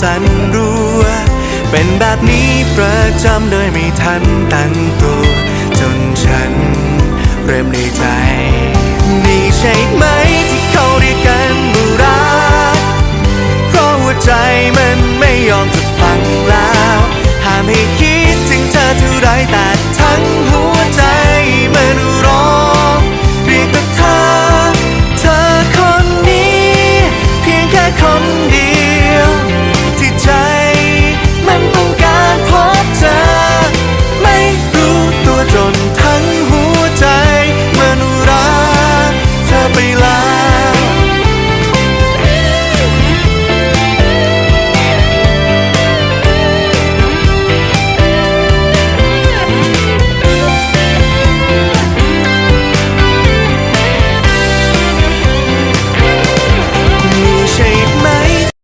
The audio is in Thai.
สันรัว เป็นแบบนี้ประจำโดยไม่ทันตั้งตัว จนฉันเริ่มในใจ นี่ใช่ไหมที่เขาเรียกกันบุรักเพราะหัวใจมันไม่ยอมจะฟังแล้ว ห้ามให้คิดถึงเธอเท่าไรแต่ง